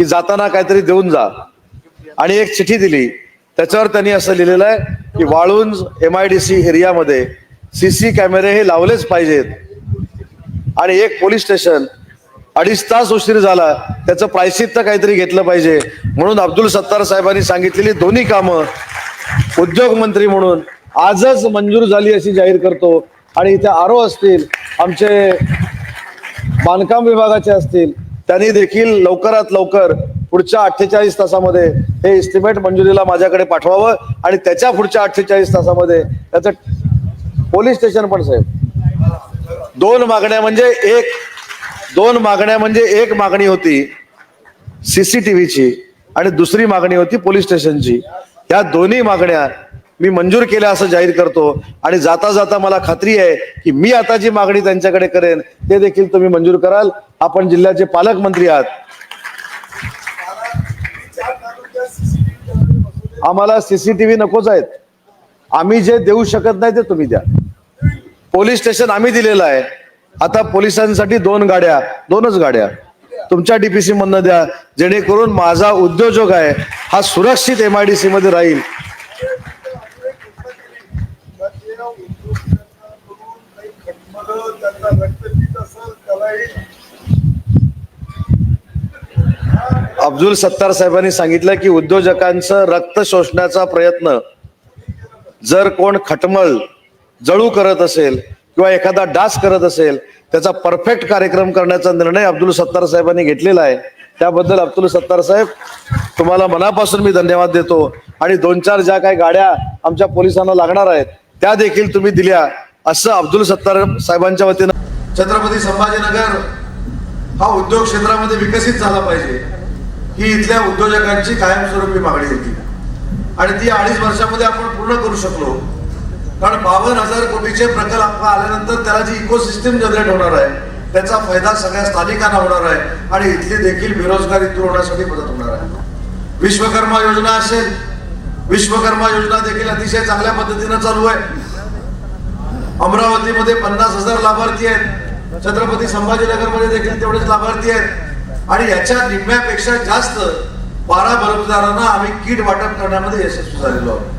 की जाताना काहीतरी देऊन जा. आणि एक चिठी दिली. त्याच्यावर त्यांनी असं लिहिलेलं आहे की Waluj M I D C एरियामध्ये सी सी कॅमेरे हे लावलेच पाहिजेत. आणि एक पोलीस स्टेशन अडीच तास उशीर झाला. त्याचं प्रायश्चित्त काहीतरी घेतलं पाहिजे. म्हणून अब्दुल सत्तार साहेबांनी सांगितलेली दोन्ही कामं उद्योग मंत्री म्हणून आजच मंजूर झाली अशी जाहीर करतो. आणि इथे आरो असतील आमचे बांधकाम विभागाचे असतील त्यांनी देखील लवकरात लवकर पुढच्या अठ्ठेचाळीस तासामध्ये हे इस्टिमेट मंजुरीला माझ्याकडे पाठवावं आणि त्याच्या पुढच्या अठ्ठेचाळीस तासामध्ये त्याचं पोलीस स्टेशन पण साहेब. दोन मागण्या म्हणजे एक दोन मागण्या म्हणजे एक मागणी होती सीसीटीव्हीची आणि दुसरी मागणी होती पोलीस स्टेशनची. या दोन्ही मागण्या मी मंजूर केलं असं जाहीर करतो. आणि जाता जाता मला खात्री आहे की मी आता जी मागणी त्यांच्याकडे करेन ते देखील तुम्ही मंजूर कराल. आपण जिल्ह्याचे पालकमंत्री आहात. आम्हाला सीसीटीव्ही नकोच आहेत. आम्ही जे देऊ शकत नाही ते तुम्ही द्या. पोलीस स्टेशन आम्ही दिलेलं आहे. आता पोलिसांसाठी दोन गाड्या दोनच गाड्या. तुमच्या डीपीसी मधनं द्या. जेणेकरून माझा उद्योजक आहे हा सुरक्षित एम आय डी सी मध्ये राहील. अब्दुल सत्तार साहेबांनी सांगितलं की उद्योजकांचं रक्त शोषण्याचा प्रयत्न जर कोण खटमळ जळू करत असेल किंवा एखादा डास करत असेल त्याचा परफेक्ट कार्यक्रम करण्याचा निर्णय अब्दुल सत्तार साहेबांनी घेतलेला आहे. त्याबद्दल अब्दुल सत्तार साहेब तुम्हाला मनापासून मी धन्यवाद देतो. आणि दोन चार ज्या काही गाड्या आमच्या पोलिसांना लागणार आहेत त्या देखील तुम्ही दिल्या असं अब्दुल सत्तार साहेबांच्या वतीनं. छत्रपती संभाजीनगर हा उद्योग क्षेत्रामध्ये विकसित झाला पाहिजे. ही इथल्या उद्योजकांची कायमस्वरूपी मागणी होती. आणि ती अडीच वर्षामध्ये आपण पूर्ण करू शकलो. कारण बावन्न हजार कोटीचे प्रकल्प आल्यानंतर त्याला जी इकोसिस्टीम जनरेट होणार आहे त्याचा फायदा सगळ्या स्थानिकांना होणार आहे आणि इथली देखील बेरोजगारी दूर होण्यासाठी मदत होणार आहे. विश्वकर्मा योजना असेल विश्वकर्मा योजना देखील अतिशय चांगल्या पद्धतीनं चालू आहे. अमरावतीमध्ये पन्नास हजार लाभार्थी आहेत. छत्रपती संभाजीनगरमध्ये देखील तेवढेच लाभार्थी आहेत. आणि याच्या निम्म्यापेक्षा जास्त बारा बलुतेदारांना आम्ही किट वाटप करण्यामध्ये यशस्वी झालेलो आहोत.